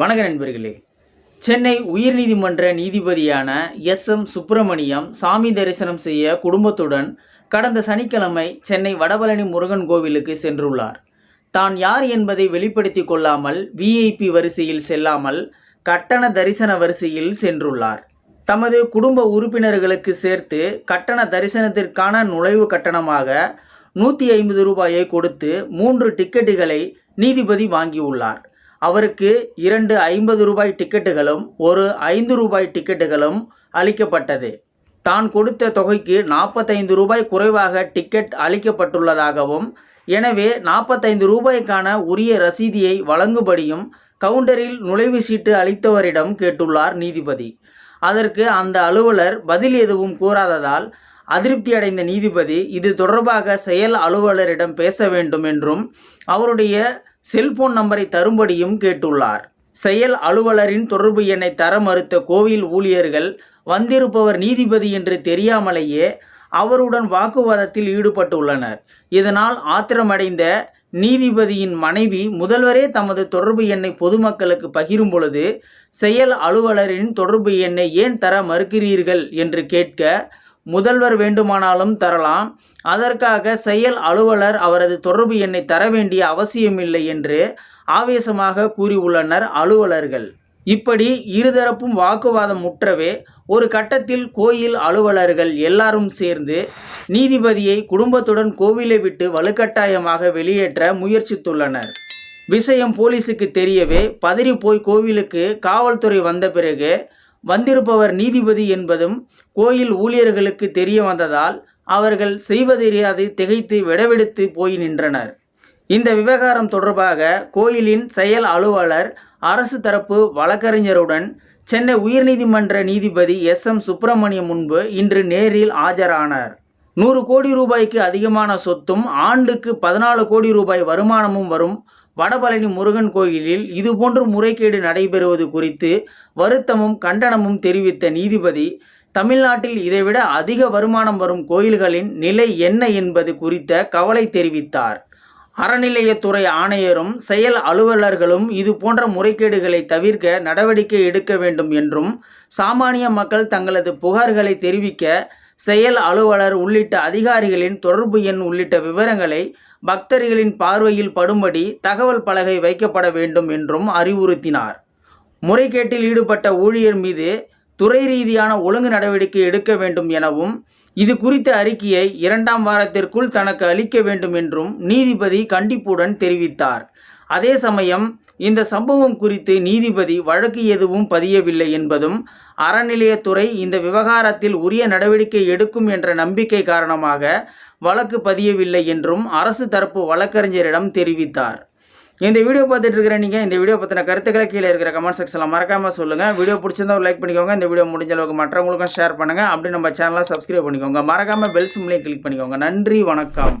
வணக்க நண்பர்களே. சென்னை உயர்நீதிமன்ற நீதிபதியான எஸ். எம். சுப்பிரமணியம் சாமி தரிசனம் செய்ய குடும்பத்துடன் கடந்த சனிக்கிழமை சென்னை வடபழனி முருகன் கோவிலுக்கு சென்றுள்ளார். தான் யார் என்பதை வெளிப்படுத்தி கொள்ளாமல் விஐபி வரிசையில் செல்லாமல் கட்டண தரிசன வரிசையில் சென்றுள்ளார். தமது குடும்ப உறுப்பினர்களுக்கு சேர்த்து கட்டண தரிசனத்திற்கான நுழைவு கட்டணமாக நூற்றி ஐம்பது ரூபாயை கொடுத்து மூன்று டிக்கெட்டுகளை நீதிபதி வாங்கியுள்ளார். அவருக்கு இரண்டு ஐம்பது ரூபாய் டிக்கெட்டுகளும் ஒரு ஐந்து ரூபாய் டிக்கெட்டுகளும் அளிக்கப்பட்டது. தான் கொடுத்த தொகைக்கு நாற்பத்தைந்து ரூபாய் குறைவாக டிக்கெட் அளிக்கப்பட்டுள்ளதாகவும் எனவே நாற்பத்தைந்து ரூபாய்க்கான உரிய ரசீதியை வழங்கும்படியும் கவுண்டரில் நுழைவு சீட்டு அளித்தவரிடம் கேட்டுள்ளார் நீதிபதி. அதற்கு அந்த அலுவலர் பதில் எதுவும் கூறாததால் அதிருப்தி அடைந்த நீதிபதி இது தொடர்பாக செயல் அலுவலரிடம் பேச வேண்டும் என்றும் அவருடைய செல்போன் நம்பரை தரும்படியும் கேட்டுள்ளார். செயல் அலுவலரின் தொடர்பு எண்ணை தர மறுத்த கோவில் ஊழியர்கள் வந்திருப்பவர் நீதிபதி என்று தெரியாமலேயே அவருடன் வாக்குவாதத்தில் ஈடுபட்டுள்ளனர். இதனால் ஆத்திரமடைந்த நீதிபதியின் மனைவி முதல்வரே தமது தொடர்பு எண்ணை பொதுமக்களுக்கு பகிரும் பொழுது செயல் அலுவலரின் தொடர்பு எண்ணை ஏன் தர மறுக்கிறீர்கள் என்று கேட்க முதல்வர் வேண்டுமானாலும் தரலாம். அதற்காக செயல் அலுவலர் அவரது தொடர்பு எண்ணை தர வேண்டிய அவசியமில்லை என்று ஆவேசமாக கூறியுள்ளனர் அலுவலர்கள். இப்படி இருதரப்பும் வாக்குவாதம் முற்றவே ஒரு கட்டத்தில் கோயில் அலுவலர்கள் எல்லாரும் சேர்ந்து நீதிபதியை குடும்பத்துடன் கோவிலை விட்டு வலுக்கட்டாயமாக வெளியேற்ற முயற்சித்துள்ளனர். விஷயம் போலீஸுக்கு தெரியவே பதறி போய் கோவிலுக்கு காவல்துறை வந்த பிறகு வந்திருப்பவர் நீதிபதி என்பதும் கோயில் ஊழியர்களுக்கு தெரிய வந்ததால் அவர்கள் செய்வதறியாது திகைத்து விடவெடுத்து போய் நின்றனர். இந்த விவகாரம் தொடர்பாக கோயிலின் செயல் அலுவலர் அரசு தரப்பு வழக்கறிஞருடன் சென்னை உயர்நீதிமன்ற நீதிபதி எஸ். எம். சுப்பிரமணியம் முன்பு இன்று நேரில் ஆஜரானார். நூறு கோடி ரூபாய்க்கு அதிகமான சொத்தும் ஆண்டுக்கு பதினாலு கோடி ரூபாய் வருமானமும் வரும் வடபழனி முருகன் கோயிலில் இதுபோன்று முறைகேடு நடைபெறுவது குறித்து வருத்தமும் கண்டனமும் தெரிவித்த நீதிபதி தமிழ்நாட்டில் இதைவிட அதிக வருமானம் வரும் கோயில்களின் நிலை என்ன என்பது குறித்த கவலை தெரிவித்தார். அறநிலையத்துறை ஆணையரும் செயல் அலுவலர்களும் இது போன்ற முறைகேடுகளை தவிர்க்க நடவடிக்கை எடுக்க வேண்டும் என்றும் சாமானிய மக்கள் தங்களது புகார்களை தெரிவிக்க செயல் அலுவலர் உள்ளிட்ட அதிகாரிகளின் தொடர்பு எண் உள்ளிட்ட விவரங்களை பக்தர்களின் பார்வையில் படும்படி தகவல் பலகை வைக்கப்பட வேண்டும் என்றும் அறிவுறுத்தினார். முறைகேட்டில் ஈடுபட்ட ஊழியர் மீது துறை ரீதியான ஒழுங்கு நடவடிக்கை எடுக்க வேண்டும் எனவும் இது குறித்த அறிக்கையை இரண்டாம் வாரத்திற்குள் தனக்கு அளிக்க வேண்டும் என்றும் நீதிபதி கண்டிப்புடன் தெரிவித்தார். அதே சமயம் இந்த சம்பவம் குறித்து நீதிபதி வழக்கு எதுவும் பதியவில்லை என்பதும் அறநிலையத்துறை இந்த விவகாரத்தில் உரிய நடவடிக்கை எடுக்கும் என்ற நம்பிக்கை காரணமாக வழக்கு பதியவில்லை என்றும் அரசு தரப்பு வழக்கறிஞரிடம் தெரிவித்தார். இந்த வீடியோ பார்த்துட்டு இருக்கிற நீங்கள் இந்த வீடியோ பற்றின கருத்துக்களை கீழே இருக்கிற கமெண்ட் செக்ஷனில் மறக்காமல் சொல்லுங்கள் வீடியோ பிடிச்சிருந்தா லைக் பண்ணிக்கோங்க. இந்த வீடியோ முடிஞ்ச அளவுக்கு மற்றவங்களுக்கும் ஷேர் பண்ணுங்கள் அப்படி நம்ம சேனலை சப்ஸ்கிரைப் பண்ணிக்கோங்க. மறக்காமல் பெல் சிம்லையும் கிளிக் பண்ணிக்கோங்க. நன்றி வணக்கம்.